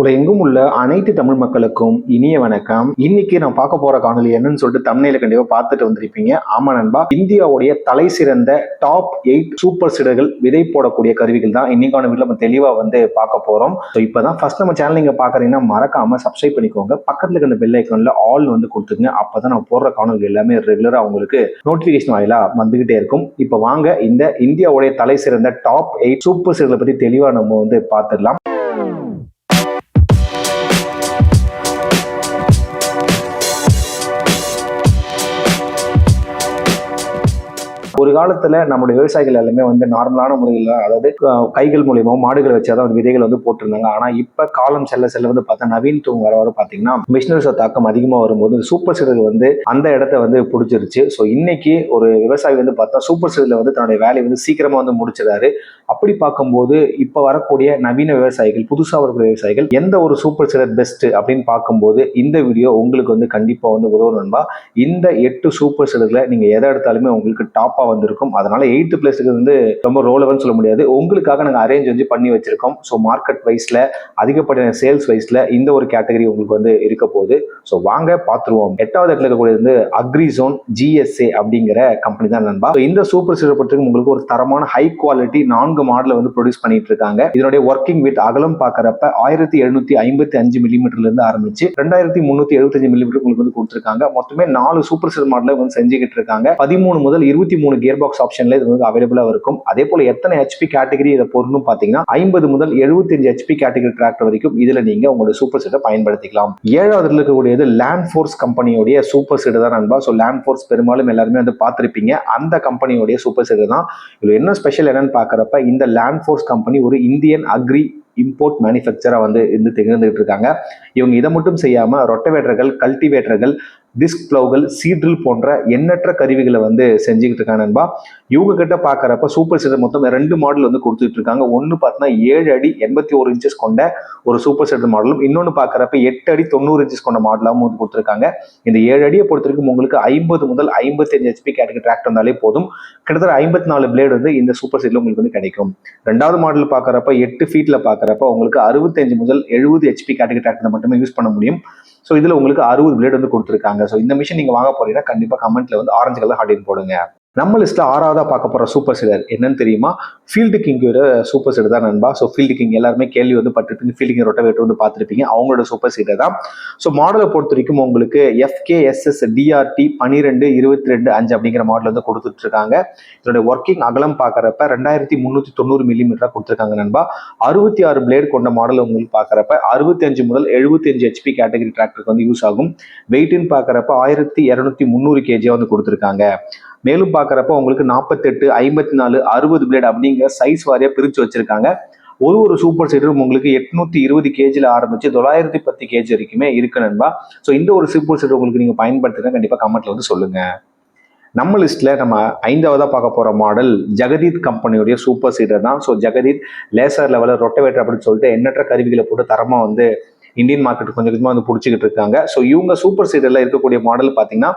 உலகெங்கும் உள்ள அனைத்து தமிழ் மக்களுக்கும் இனிய வணக்கம். இன்னைக்கு நான் பார்க்க போற காணொலி என்னன்னு சொல்லிட்டு தமிழில கண்டிப்பா பார்த்துட்டு வந்திருப்பீங்க. ஆமா நண்பா இந்தியாவுடைய தலை சிறந்த டாப் எயிட் சூப்பர் சிடர்கள் விதை போடக்கூடிய கருவிகள் தான் இன்னைக்கான வீட்டில் நம்ம தெளிவா வந்து பார்க்க போறோம். ஸோ இப்பதான் ஃபர்ஸ்ட் நம்ம சேனல் நீங்க பாக்குறீங்கன்னா மறக்காம சப்ஸ்கிரைப் பண்ணிக்கோங்க. பக்கத்துல இருக்கிற பெல் ஐக்கன்ல ஆல் வந்து கொடுத்துருங்க அப்பதான் நான் போடுற காணொலி எல்லாமே ரெகுலரா உங்களுக்கு நோட்டிபிகேஷன் வாயிலா வந்துகிட்டே இருக்கும். இப்போ வாங்க இந்த இந்தியாவுடைய தலை சிறந்த டாப் எயிட் சூப்பர் சிடர்களை பத்தி தெளிவா நம்ம வந்து பார்த்துடலாம். ஒரு காலத்துல நம்முடைய விவசாயிகள் எல்லாமே வந்து நார்மலான முறையில் அதாவது கைகள் மூலியமாக மாடுகளை வச்சாதான் வந்து விதைகள் வந்து போட்டிருந்தாங்க. ஆனா இப்ப காலம் செல்ல செல்ல வந்து பார்த்தா நவீனத்துவம் வர வர பாத்தீங்கன்னா மிஷினரிஸோட தாக்கம் அதிகமாக வரும்போது சூப்பர் சீடர் வந்து அந்த இடத்த வந்து பிடிச்சிருச்சு. ஸோ இன்னைக்கு ஒரு விவசாயி வந்து பார்த்தா சூப்பர் சீடரில் வந்து தன்னுடைய வேலையை வந்து சீக்கிரமா வந்து முடிச்சிடாரு அப்படி பார்க்கும்போது இப்ப வரக்கூடிய நவீன விவசாயிகள் புதுசாக வரக்கூடிய விவசாயிகள் எந்த ஒரு சூப்பர் சீடர் பெஸ்ட் அப்படின்னு பார்க்கும்போது இந்த வீடியோ உங்களுக்கு வந்து கண்டிப்பா வந்து உதவும் நண்பா. இந்த எட்டு சூப்பர் சீடர்ல நீங்க எதை எடுத்தாலுமே உங்களுக்கு டாப் டாப்பாக வந்திருக்கும். அதனால எயித்து பிளேஸுக்கு வந்து ரொம்ப ரோலவன் சொல்ல முடியாது. உங்களுக்காக நாங்கள் அரேஞ்ச் வந்து பண்ணி வச்சிருக்கோம். ஸோ மார்க்கெட் வைஸ்ல அதிகப்படியான சேல்ஸ் வைஸ்ல இந்த ஒரு கேட்டகரி உங்களுக்கு வந்து இருக்க போகுது. ஸோ வாங்க பார்த்துருவோம் எட்டாவது இடத்துல இருக்கக்கூடியது வந்து அக்ரிசோன் ஜிஎஸ்ஏ அப்படிங்கிற கம்பெனி தான் நண்பா. இந்த சூப்பர் சீடர் பொறுத்தவரைக்கும் உங்களுக்கு ஒரு தரமான ஹை குவாலிட்டி நான்கு மாடலை வந்து ப்ரொடியூஸ் பண்ணிட்டு இருக்காங்க. இதனுடைய ஒர்க்கிங் வித் அகலம் பார்க்கறப்ப ஆயிரத்தி எழுநூத்தி ஐம்பத்தி அஞ்சு மில்லிமீட்டர்ல இருந்து ஆரம்பிச்சு ரெண்டாயிரத்தி முந்நூத்தி எழுபத்தஞ்சு மில்லிமீட்டர் உங்களுக்கு வந்து கொடுத்துருக்காங்க. மொத்தமே நாலு சூப்பர் சீடர் மாடலை வந்து செஞ்சுக்கிட்டு இருக்காங்க. பதிமூணு முதல் இருபத்தி மூணு கியர் பாக்ஸ் ஆப்ஷன்ல இது வந்து அவைலபிளா இருக்கும். அதே போல எத்தனை ஹெச்பி கேட்டகரி இதை பொருளும் பாத்தீங்கன்னா ஐம்பது முதல் 75 ஹெச்பி கேட்டகரி டிராக்டர் வரைக்கும் இதுல நீங்க உங்களோட சூப்பர் சீட்டை பயன்படுத்திக்கலாம். ஏழாவதுல இருக்கக்கூடியது லேண்ட் ஃபோர்ஸ் கம்பெனியோடைய சூப்பர் சீடு தான் நண்பா. ஸோ லேண்ட் ஃபோர்ஸ் பெரும்பாலும் எல்லாருமே வந்து பார்த்துருப்பீங்க. அந்த கம்பெனியோடைய சூப்பர் சீடு தான். இதுல என்ன ஸ்பெஷல் என்னன்னு பாக்குறப்ப இந்த லேண்ட் ஃபோர்ஸ் கம்பெனி ஒரு இந்தியன் அக்ரி இம்போர்ட் மேனுஃபேக்சராக வந்து இருந்து திகழ்ந்துகிட்டு இருக்காங்க. இவங்க இதை மட்டும் செய்யாமல் ரொட்டவேட்டர்கள் கல்டிவேட்டர்கள் டிஸ்க் ப்ளவுகள் சீட்ரில் போன்ற எண்ணற்ற கருவிகளை வந்து செஞ்சுக்கிட்டு இருக்காங்க நண்பா. இவங்க கிட்ட பார்க்குறப்ப சூப்பர் சீடர் மொத்தம் ரெண்டு மாடல் வந்து கொடுத்துட்டு இருக்காங்க. ஒன்று பார்த்தீங்கன்னா ஏழு அடி எண்பத்தி ஒரு இன்ச்சஸ் கொண்ட ஒரு சூப்பர் சீடர் மாடலும் இன்னொன்று பார்க்குறப்ப எட்டு அடி தொண்ணூறு இன்ச்சஸ் கொண்ட மாடலாகவும் வந்து கொடுத்துருக்காங்க. இந்த ஏழு அடியை பொறுத்திருக்கும் உங்களுக்கு ஐம்பது முதல் ஐம்பத்தி அஞ்சு ஹெச்பி கேட்டகரி டிராக்டர் இருந்தாலே போதும். கிட்டத்தட்ட ஐம்பத்தி நாலு பிளேடு வந்து இந்த சூப்பர் செட்டில் உங்களுக்கு வந்து கிடைக்கும். ரெண்டாவது மாடல் பார்க்குறப்ப எட்டு ஃபீட்டில் பார்க்க பாக்குறப்ப உங்களுக்கு அறுபத்தஞ்சு முதல் எழுபது ஹெச்பி கேட்டகரி டிராக்டர் மட்டுமே யூஸ் பண்ண முடியும். ஸோ இதில் உங்களுக்கு அறுபது பிளேட் வந்து கொடுத்துருக்காங்க. ஸோ இந்த மிஷின் நீங்கள் வாங்க போறீங்கன்னா கண்டிப்பாக கமெண்ட்ல வந்து ஆரஞ்சு கலர் ஹார்டின் போடுங்க. நம்ம லிஸ்ட்ல ஆறாவதா பார்க்க போற சூப்பர் சீடர் என்னன்னு தெரியுமா? ஃபீல்டு கிங்கோட சூப்பர் சீடர் தான் நண்பா. ஸோ ஃபீல்டு கிங் எல்லாருமே கேள்வி வந்து பட்டுருப்பீங்க. ஃபீல்டு கிங் ரொட்டவேட்டர் வந்து பார்த்துருப்பீங்க. அவங்களோட சூப்பர் சீடர் தான். ஸோ மாடலை பொறுத்த வரைக்கும் உங்களுக்கு எஃப்கேஎஸ்எஸ் டிஆர்டி பன்னிரெண்டு இருபத்தி ரெண்டு அஞ்சு அப்படிங்கிற மாடல் வந்து கொடுத்துட்டு இருக்காங்க இதோட ஒர்க்கிங் அகலம் பார்க்குறப்ப ரெண்டாயிரத்தி முந்நூற்றி தொண்ணூறு மில்லிமீட்டராக கொடுத்துருக்காங்க நண்பா. அறுபத்தி ஆறு பிளேட் கொண்ட மாடல் உங்களுக்கு பார்க்குறப்ப அறுபத்தி அஞ்சு முதல் எழுபத்தி அஞ்சு ஹெச்பி கேட்டகரி டிராக்டருக்கு வந்து யூஸ் ஆகும். வெயிட்டுன்னு பார்க்குறப்ப ஆயிரத்தி இரநூத்தி முந்நூறு கேஜியாக வந்து கொடுத்துருக்காங்க. மேலும் பார்க்குறப்ப உங்களுக்கு நாற்பத்தெட்டு ஐம்பத்தி நாலு அறுபது பிளேட் அப்படிங்கிற சைஸ் வாரியாக பிரித்து வச்சுருக்காங்க. ஒரு ஒரு சூப்பர் சீட்டரும் உங்களுக்கு எட்நூத்தி இருபது கேஜியில் ஆரம்பிச்சு தொள்ளாயிரத்தி பத்து கேஜி வரைக்குமே இருக்கு நண்பா. ஸோ இந்த ஒரு சூப்பர் சீட்டர் உங்களுக்கு நீங்கள் பயன்படுத்துங்க கண்டிப்பாக கமெண்ட்ல வந்து சொல்லுங்கள் நம்ம லிஸ்ட்ல நம்ம ஐந்தாவதா பார்க்க போற மாடல் ஜெகதீத் கம்பெனியுடைய சூப்பர் சீடர் தான். ஸோ ஜெகதீத் லேசர் லெவலில் ரொட்டவேட்டர் அப்படின்னு சொல்லிட்டு எண்ணற்ற கருவிகளை போட்டு தரமா வந்து இந்தியன் மார்க்கெட் கொஞ்சம் கொஞ்சமாக வந்து பிடிச்சிக்கிட்டு இருக்காங்க. ஸோ இவங்க சூப்பர் சீரியலில் இருக்கக்கூடிய மாடல் பார்த்தீங்கன்னா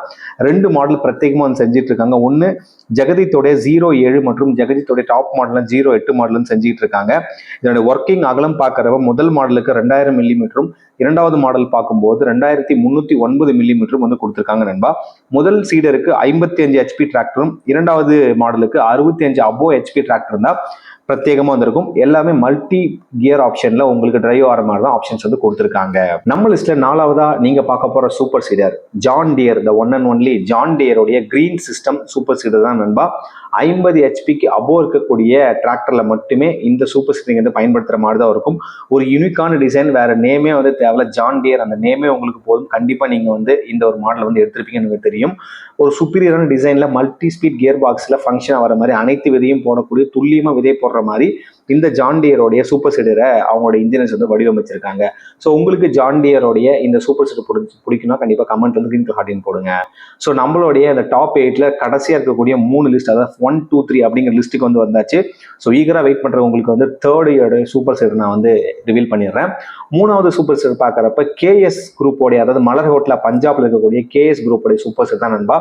ரெண்டு மாடல் பிரத்யேகமாக வந்து செஞ்சுட்டு இருக்காங்க. ஒன்று ஜெகதீத்தோடைய ஜீரோ ஏழு மற்றும் ஜெகதீத்தோடைய டாப் மாடல் ஜீரோ எட்டு மாடலும் செஞ்சுட்டு இருக்காங்க. இதனுடைய ஒர்க்கிங் அகலம் பார்க்கறப்ப முதல் மாடலுக்கு ரெண்டாயிரம் மில்லிமீட்டரும் இரண்டாவது மாடல் பார்க்கும்போது ரெண்டாயிரத்தி முந்நூற்றி ஒன்பது மில்லிமீட்டரும் வந்து கொடுத்துருக்காங்க நண்பா. முதல் சீடருக்கு ஐம்பத்தி அஞ்சு ஹெச்பி டிராக்டரும் இரண்டாவது மாடலுக்கு அறுபத்தி அஞ்சு அபோ ஹெச்பி டிராக்டர் தான் பிரத்யேகமா வந்திருக்கும். எல்லாமே மல்டி கியர் ஆப்ஷன்ல உங்களுக்கு டிரைவ் ஆகிற மாதிரி தான் ஆப்ஷன்ஸ் வந்து கொடுத்துருக்காங்க. நம்ம லிஸ்ட்ல நாலாவதா நீங்க பார்க்க போற super seeder John Deere the one and only John டியருடைய green system super seeder தான் நண்பா. ஐம்பது ஹெச்பிக்கு அபோ இருக்கக்கூடிய டிராக்டர்ல மட்டுமே இந்த சூப்பர் சீடிங் வந்து பயன்படுத்துற மாதிரி தான் இருக்கும். ஒரு யூனிக்கான டிசைன் வேற நேமே வந்து தேவையில்ல ஜான் டியர் அந்த நேமே உங்களுக்கு போதும். கண்டிப்பாக நீங்கள் வந்து இந்த ஒரு மாடல் வந்து எடுத்திருப்பீங்கன்னு எனக்கு தெரியும். ஒரு சுப்பீரியரான டிசைனில் மல்டி ஸ்பீட் கியர் பாக்ஸில் ஃபங்க்ஷன் வர மாதிரி அனைத்து விதையும் போடக்கூடிய துல்லியமாக விதை போடுற மாதிரி இந்த ஜான்டியரோடைய சூப்பர் சீடரை அவங்களோட இன்ஜினியர்ஸ் வந்து வடிவமைச்சிருக்காங்க. ஸோ உங்களுக்கு ஜான்டியரோடைய இந்த சூப்பர் சீடர் பிடிச்சி பிடிக்கும்னா கண்டிப்பாக கமெண்ட் வந்து கிரீன் ஹார்டின் போடுங்க. ஸோ நம்மளுடைய இந்த டாப் எயிட்ல கடைசியாக இருக்கக்கூடிய மூணு லிஸ்ட் அதாவது ஒன் டூ த்ரீ அப்படிங்கிற லிஸ்ட்டுக்கு வந்து வந்தாச்சு. ஸோ ஈகராக வெயிட் பண்ணுற உங்களுக்கு வந்து தேர்ட் இயரோட சூப்பர் சீடர் நான் வந்து ரிவீல் பண்ணிடுறேன். மூணாவது சூப்பர் சீடர் பார்க்குறப்ப கேஎஸ் குரூப்போடைய அதாவது மலர் ஹோட்டலில் பஞ்சாப்ல இருக்கக்கூடிய கேஎஸ் குரூப்போடைய சூப்பர் சீடர் தான் நண்பா.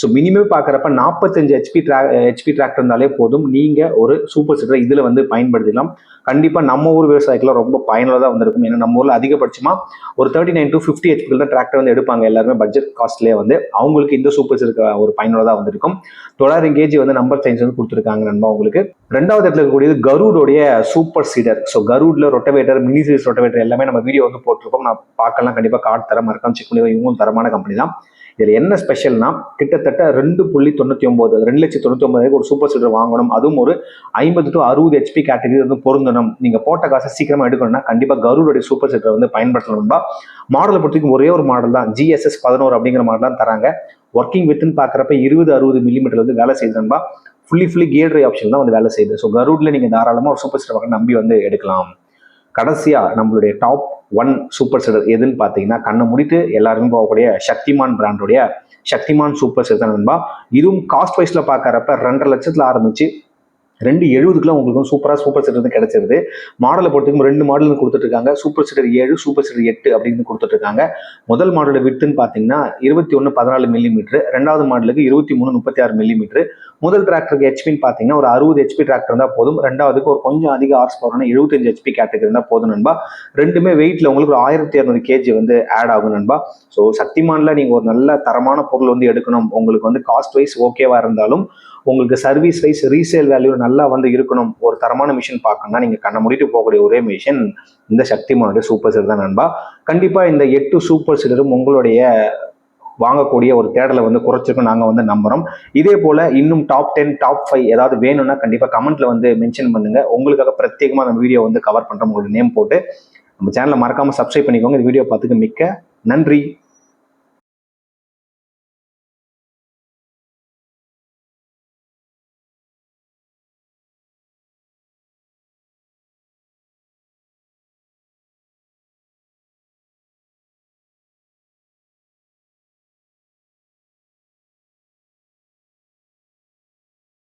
ஸோ மினிமம் பார்க்குறப்ப நாற்பத்தஞ்சு ஹெச்பி ட்ராக் ஹெச்பி டிராக்டர் இருந்தாலே போதும். நீங்கள் ஒரு சூப்பர் சீடர் இதில் வந்து பயன்படுத்திக்கலாம் கண்டிப்பாக நம்ம ஊர் விவசாயிக்கெல்லாம் ரொம்ப பயனுள்ளதாக வந்திருக்கும். ஏன்னா நம்ம ஊரில் அதிகபட்சமாக ஒரு தேர்ட்டி நைன் டு ஃபிஃப்டி ஹெச்பியில் தான் டிராக்டர் வந்து எடுப்பாங்க. எல்லாருமே பட்ஜெட் காஸ்ட்லேயே வந்து. அவங்களுக்கு இந்த சூப்பர் சீடர் ஒரு பயனுள்ளதாக வந்திருக்கும். தொள்ளாயிரம் கேஜி வந்து நம்பர் சைன்ஸ் வந்து கொடுத்துருக்காங்க நண்பா உங்களுக்கு. ரெண்டாவது இடத்துல இருக்கக்கூடியது கருடோடைய சூப்பர் சீடர் ஸோ கருடில் ரொட்டவேட்டர் மினி சீரிஸ் ரொட்டவேட்டர் எல்லாமே நம்ம வீடியோ வந்து போட்டிருக்கோம். நான் பார்க்கலாம். கண்டிப்பாக கார்டு தர மறக்காம செக் பண்ணி இவங்களும் தரமான கம்பெனி தான். இதில் என்ன ஸ்பெஷல்னா கிட்டத்தட்ட ரெண்டு புள்ளி தொண்ணூற்றி ஒம்பது ரெண்டு லட்சத்தி தொண்ணூற்றி ஒம்பது ஒரு சூப்பர் சீட்டர் வாங்கணும். அதுவும் ஒரு ஐம்பது டு அறுபது ஹெச்பி கேட்டகரி வந்து பொருந்தணும். நீங்கள் போட்ட காசை சீக்கிரமாக எடுக்கணும்னா கண்டிப்பாக கருடைய சூப்பர் சீட்டர் வந்து பயன்படுத்தணும்பா மாடலை பொறுத்தவரைக்கும் ஒரே ஒரு மாடல் தான். ஜிஎஸ்எஸ் பதினோரு அப்படிங்கிற மாடல் தான் தராங்க. ஒர்க்கிங் வித்துன்னு பார்க்குறப்ப இருபது அறுபது மில்லிமீட்டர் வந்து வேலை செய்யுதுன்பா ஃபுல்லி ஃபுல்லி கியர் ஆப்ஷன் தான் வந்து வேலை செய்யுது. ஸோ கரூட்ல நீங்கள் தாராளமாக ஒரு சூப்பர் சீடர் வாங்க நம்பி வந்து எடுக்கலாம். கடைசியாக நம்மளுடைய டாப் ஒன் சூப்பர் சீடர் எதுன்னு பார்த்தீங்கன்னா கண்ணை முடித்து எல்லாருமே போகக்கூடிய சக்திமான் பிராண்டுடைய சக்திமான் சூப்பர் சீடர் தான் நண்பா. இதுவும் காஸ்ட் வைஸில் பார்க்குறப்ப ரெண்டரை லட்சத்தில் ஆரம்பிச்சு ரெண்டு எழுபதுக்குலாம் உங்களுக்கு சூப்பராக சூப்பர் சீடர் வந்து கிடைச்சிருது. மாடலை பொறுத்தவரைக்கும் ரெண்டு மாடல் கொடுத்துட்ருக்காங்க சூப்பர் சீட்டர் ஏழு சூப்பர் சீட்டர் எட்டு அப்படின்னு கொடுத்துட்ருக்காங்க முதல் மாடலோட விட்டுன்னு பார்த்தீங்கன்னா இருபத்தி ஒன்று பதினாலு மில்லிமீட்டர் ரெண்டாவது மாடலுக்கு இருபத்தி மூணு முப்பத்தி ஆறு மில்லிமீட்டர் முதல் டிராக்டருக்கு ஹெச்பின்னு பார்த்தீங்கன்னா ஒரு அறுபது ஹெச்பி டிராக்டர் இருந்தால் போதும். ரெண்டாவதுக்கு ஒரு கொஞ்சம் அதிக ஹார்ஸ் பவர்னா எழுபத்தஞ்சு ஹெச்பி கேட்டகரி இருந்தால் போதும் நண்பா. ரெண்டுமே வெயிட்ல உங்களுக்கு ஒரு ஆயிரத்தி இரநூறு கேஜி வந்து ஆட் ஆகும் நண்பா. ஸோ சக்திமான்ல நீங்கள் ஒரு நல்ல தரமான பொருள் வந்து எடுக்கணும். உங்களுக்கு வந்து காஸ்ட் வைஸ் ஓகேவா இருந்தாலும் உங்களுக்கு சர்வீஸ் வைஸ் ரீசேல் வேல்யூ நல்லா வந்து இருக்கணும். ஒரு தரமான மிஷின் பார்க்கணும்னா நீங்கள் கண்ணை முடிட்டு போகக்கூடிய ஒரே மிஷின் இந்த சக்திமானுடைய சூப்பர் சீடர் தான் நண்பா. கண்டிப்பாக இந்த எட்டு சூப்பர் சீடரும் உங்களுடைய வாங்கக்கூடிய ஒரு தேடலை வந்து குறைச்சிருக்கும் நாங்கள் வந்து நம்புகிறோம் இதே போல் இன்னும் டாப் டென் டாப் ஃபைவ் ஏதாவது வேணும்னா கண்டிப்பாக கமெண்ட்டில் வந்து மென்ஷன் பண்ணுங்கள் உங்களுக்காக பிரத்யேகமாக அந்த வீடியோ வந்து கவர் பண்ணுறோம் உங்களோட நேம் போட்டு. நம்ம சேனலை மறக்காமல் சப்ஸ்கிரைப் பண்ணிக்கோங்க. இந்த வீடியோ பார்த்துக்கு மிக்க நன்றி.